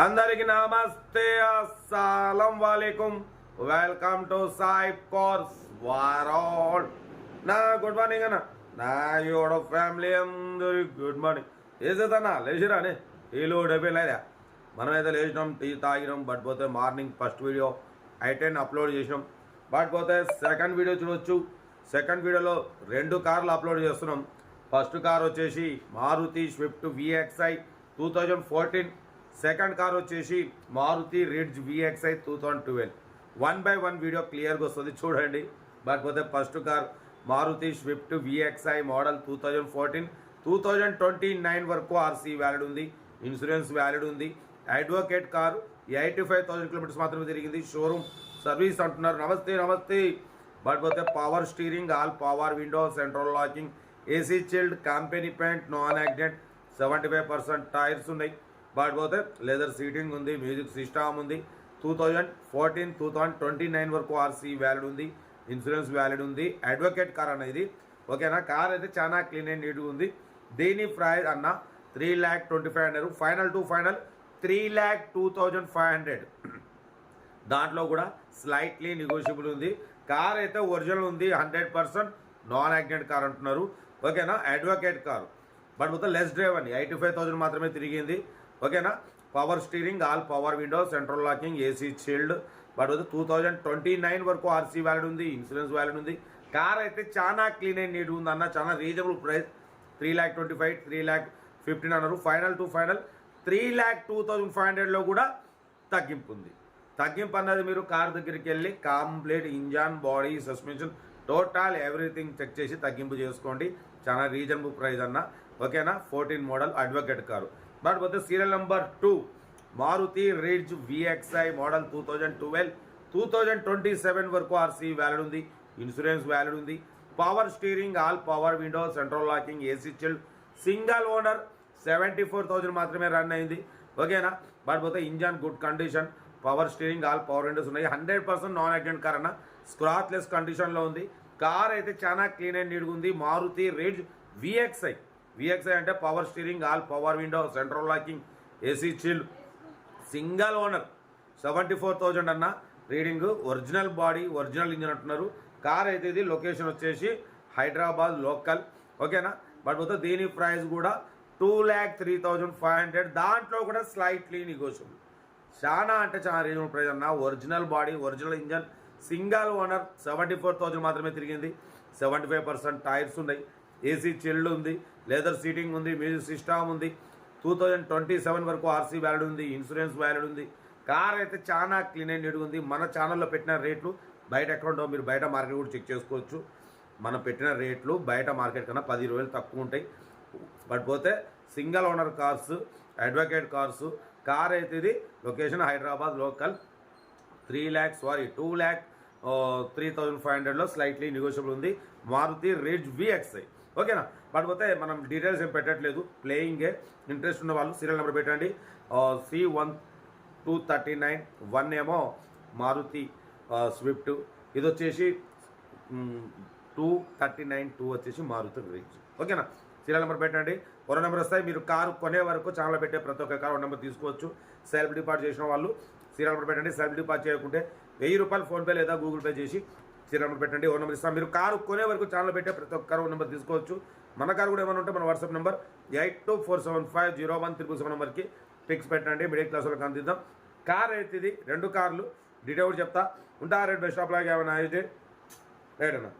అందరికి నమస్తే. అస్సలం వాలేకుమ్ వెల్కమ్ టు సాయి కోర్స్ వారోడ్ నా గుడ్ మార్నింగ్ అన్న. నా యోడ ఫ్యామిలీ అందరి గుడ్ మార్నింగ్. వేసేదన్నా లేచిరానే అని టీ లోడ్ అయిపోయినా మనమైతే లేచినాం టీ తాగినాం బట్ పోతే మార్నింగ్ ఫస్ట్ వీడియో ఐటెన్ టెన్ అప్లోడ్ చేసినాం. బట్ పోతే సెకండ్ వీడియో చూడొచ్చు. సెకండ్ వీడియోలో రెండు కార్లు అప్లోడ్ చేస్తున్నాం. ఫస్ట్ కార్ వచ్చేసి Maruti Swift VXI two thousand fourteen second car వచ్చేసి Maruti Ritz VXI two thousand twelve. One by one video క్లియర్గా వస్తుంది చూడండి. కాకపోతే first car Maruti Swift VXI model two thousand fourteen. Two thousand twenty nine వరకు RC valid ఉంది insurance valid ఉంది. Advocate car eighty five thousand kilometres మాత్రమే తిరిగింది showroom service అంటున్నారు. నమస్తే నమస్తే. బట్ పోతే power steering all power window central locking AC chilled company paint non accident seventy five percent tyres ఉన్నాయి. బట్ పోతే లెదర్ సీటింగ్ ఉంది మ్యూజిక్ సిస్టమ్ ఉంది. Two thousand fourteen two thousand twenty nine వరకు RC valid ఉంది insurance valid ఉంది advocate car అనేది ఓకేనా car అయితే చాలా క్లీన్ అండ్ నీట్గా ఉంది. దీని ప్రైస్ అన్న three lakh twenty five hundred final to final three lakh two thousand five hundred దాంట్లో కూడా స్లైట్లీ నెగోషియబుల్ ఉంది. కార్ అయితే ఒరిజినల్ ఉంది hundred percent non accident car అంటున్నారు ఓకేనా అడ్వకేట్ కారు బట్ మొత్తం లెస్ డ్రైవ్ అండి ఎయిటీ ఫైవ్ థౌజండ్ మాత్రమే తిరిగింది. ఓకేనా? Power steering all power window central locking AC chilled. But two thousand twenty nine వరకు ఆర్సీ వ్యాలిడ్ ఉంది ఇన్సూరెన్స్ వ్యాలిడ్ ఉంది. కార్ అయితే చాలా క్లీన్ అండ్ నీట్ ఉంది అన్న చాలా reasonable price. Three lakh twenty five three lakh fifteen అన్నారు final to final three lakh two thousand five హండ్రెడ్లో కూడా తగ్గింపు ఉంది. తగ్గింపు అన్నది మీరు కార్ దగ్గరికి వెళ్ళి complete engine body suspension total everything check చేసి తగ్గింపు చేసుకోండి. చాలా రీజనబుల్ ప్రైస్ అన్న. ఓకేనా? Fourteen model advocate car. But పోతే serial number two Maruti Ritz VXI model two thousand twelve two thousand twenty seven వరకు ఆర్సీ వ్యాలిడ్ ఉంది ఇన్సూరెన్స్ వ్యాలిడ్ ఉంది. Power steering all power window central locking AC chilled single owner seventy four thousand మాత్రమే run అయింది. ఓకేనా but పోతే engine good condition power steering all power windows ఉన్నాయి. Hundred percent non accident car అన్న scratchless కండిషన్లో ఉంది. Car అయితే చాలా క్లీన్ అండ్ నీట్గా ఉంది. మారుతి రిడ్జ్ విఎక్స్ఐ విఎక్స్ఐ అంటే power steering all power window central locking AC chill single owner seventy four thousand అన్న reading original body original engine అంటున్నారు. కార్ అయితే ఇది లొకేషన్ వచ్చేసి హైదరాబాద్ లోకల్. ఓకేనా బట్ మొత్తం దీని ప్రైస్ కూడా two lakh three thousand five hundred దాంట్లో కూడా స్లైట్లీ నెగోషియబుల్ చాలా అంటే చాలా రీజనబుల్ ప్రైస్ అన్న. Original body original engine single owner seventy four thousand మాత్రమే తిరిగింది. సెవెంటీ ఫైవ్ పర్సెంట్ టైర్స్ ఉన్నాయి. ఏసీ చిల్డ్ ఉంది లెదర్ సీటింగ్ ఉంది మ్యూజిక్ సిస్టమ్ ఉంది. టూ థౌజండ్ ట్వంటీ సెవెన్ వరకు ఆర్సీ వ్యాలిడ్ ఉంది ఇన్సూరెన్స్ వ్యాలిడ్ ఉంది. కార్ అయితే చాలా క్లీన్ అండ్ నీట్గా ఉంది. మన ఛానల్లో పెట్టిన రేట్లు బయట ఎక్కడ మీరు బయట మార్కెట్ కూడా చెక్ చేసుకోవచ్చు. మనం పెట్టిన రేట్లు బయట మార్కెట్ కన్నా పది ఇరవై తక్కువ ఉంటాయి. బట్ పోతే single owner cars advocate cars car అయితే ఇది location Hyderabad local. Three lakh sorry two lakh three thousand five హండ్రెడ్లో స్లైట్లీ నెగోషియబుల్ ఉంది. మారుతి రిడ్జ్ విఎక్స్ఐ ఓకేనా? బట్ పోతే మనం డీటెయిల్స్ ఏం పెట్టట్లేదు. ప్లేయింగే ఇంట్రెస్ట్ ఉన్న వాళ్ళు సీరియల్ నెంబర్ పెట్టండి. C one two thirty nine one ఏమో మారుతి స్విఫ్ట్ ఇది వచ్చేసి టూ థర్టీ నైన్ టూ వచ్చేసి మారుతి రేంజ్ ఓకేనా? సీరియల్ నెంబర్ పెట్టండి. ఒక నెంబర్ వస్తాయి. మీరు కారు కొనే వరకు ఛానల్ పెట్టే ప్రతి ఒక్క కారు నెంబర్ తీసుకోవచ్చు. సెల్ఫ్ డిపార్ట్ చేసిన వాళ్ళు సీరియల్ నెంబర్ పెట్టండి. సెల్ఫ్ డిపార్ట్ చేయకుంటే వెయ్యి రూపాయలు ఫోన్పే లేదా గూగుల్ పే చేసి సీరియల్ పెట్టండి ఓ నెంబర్ ఇస్తాం. మీరు కారు కొనే వరకు ఛానల్ పెట్టే ప్రతి ఒక్క కారు నెంబర్ తీసుకోవచ్చు. మన కారు కూడా ఏమైనా ఉంటే మన WhatsApp number eight two four seven five zero one triple seven నెంబర్కి పిక్స్ పెట్టండి మిడిల్ క్లాస్ వాళ్ళకి అందిద్దాం. కార్ అయితే ఇది రెండు కార్లు. డీటెయిల్ చెప్తా. ఉంటా రెడ్ బెస్ట్ ఆఫ్ లాగా ఏమైనా అయితే రైట్ అన్న.